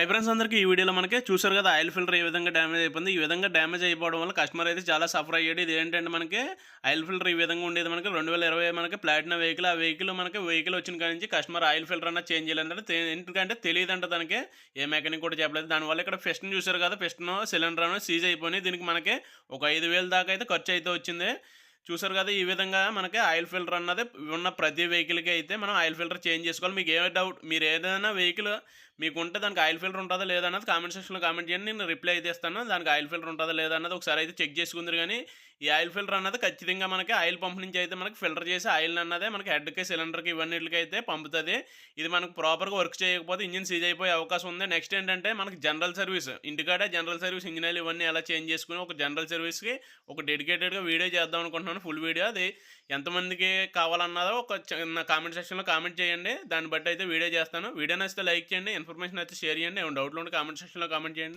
Hi friends అందరికీ ఈ వీడియోలో మనకి చూసారు కదా ఆయిల్ ఫిల్టర్ ఏ విధంగా డ్యామేజ్ అయిపోయింది. ఈ విధంగా డ్యామేజ్ అయిపోవడం వల్ల కస్టమర్ అయితే చాలా సఫర్ అయ్యాడు. ఇది ఏంటంటే మనకి ఆయిల్ ఫిల్టర్ ఈ విధంగా ఉండేది మనకి రెండు వేల ఇరవై మనకి ప్లాటినా వెహికల్ ఆ వెహికల్ మనకి వెహికల్ వచ్చిన కాడి నుంచి కస్టమర్ ఆయిల్ ఫిల్టర్ అన్న చేంజ్ చేయాలంటే ఎందుకంటే తెలియదంట దానికి ఏ మెకానిక్ కూడా చెప్పలేదు. దానివల్ల ఇక్కడ పిస్టన్ చూసారు కదా పిస్టన్ సిలిండర్ అనేది సీజ్ అయిపోయినాయి. దీనికి మనకి ఒక ఐదు వేలు దాకా అయితే ఖర్చు అయితే వచ్చింది. చూసారు కదా ఈ విధంగా మనకి ఆయిల్ ఫిల్టర్ అన్నది ఉన్న ప్రతి వెహికల్కి అయితే మనం ఆయిల్ ఫిల్టర్ చేంజ్ చేసుకోవాలి. మీకు ఏ డౌట్ మీరు ఏదైనా వెహికల్ మీకు ఉంటే దానికి ఆయిల్ ఫిల్టర్ ఉంటుందా లేదా అన్నది కామెంట్ సెక్షన్లో కామెంట్ చేయండి. నేను రిప్లై అయితే ఇస్తాను దానికి ఆయిల్ ఫిల్టర్ ఉంటుందా లేదా అన్నది ఒకసారి అయితే చెక్ చేసుకుందరు కానీ ఈ ఆయిల్ ఫిల్టర్ అన్నది ఖచ్చితంగా మనకి ఆయిల్ పంప్ నుంచి అయితే మనకి ఫిల్టర్ చేసి ఆయిల్ అన్నదే మనకి హెడ్కి సిలిండర్కి ఇవన్నిటికి అయితే పంపుతుంది. ఇది మనకు ప్రాపర్గా వర్క్ చేయకపోతే ఇంజిన్ సీజ్ అయిపోయే అవకాశం ఉంది. నెక్స్ట్ ఏంటంటే మనకి జనరల్ సర్వీస్ ఇంటికాడే జనరల్ సర్వీస్ ఇంజనీర్లు ఇవన్నీ ఎలా చేంజ్ చేసుకుని ఒక జనరల్ సర్వీస్కి ఒక డెడికేటెడ్గా వీడియో చేద్దాం అనుకుంటున్నాను. ఫుల్ వీడియో అది. ఎంతమందికి కావాలన్నదో ఒక చిన్న కామెంట్ సెక్షన్లో కామెంట్ చేయండి. దాన్ని బట్టి అయితే వీడియో చేస్తాను. వీడియో నచ్చితే లైక్ చేయండి. ఇన్ఫర్మేషన్ అయితే షేర్ చేయండి. ఏమైనా డౌట్లు ఉంటే కామెంట్ సెక్షన్లో కామెంట్ చేయండి.